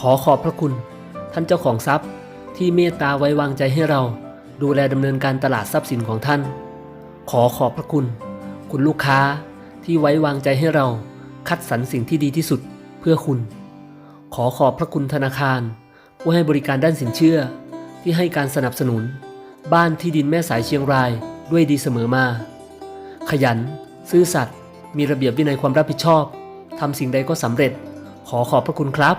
ขอขอบพระคุณ ท่านเจ้าของทรัพย์ ที่เมตตาไว้วางใจให้เรา ดูแลดำเนินการตลาดทรัพย์สินของท่าน ขอขอบพระคุณ คุณลูกค้าที่ไว้วางใจให้เรา คัดสรรสิ่งที่ดีที่สุดเพื่อคุณ ขอขอบพระคุณธนาคาร ผู้ให้บริการด้านสินเชื่อ ที่ให้การสนับสนุน บ้านที่ดินแม่สายเชียงรายด้วยดีเสมอมา ขยัน ซื่อสัตย์มีระเบียบวินัยความรับผิดชอบทำสิ่งใดก็สำเร็จ ขอขอบพระคุณครับ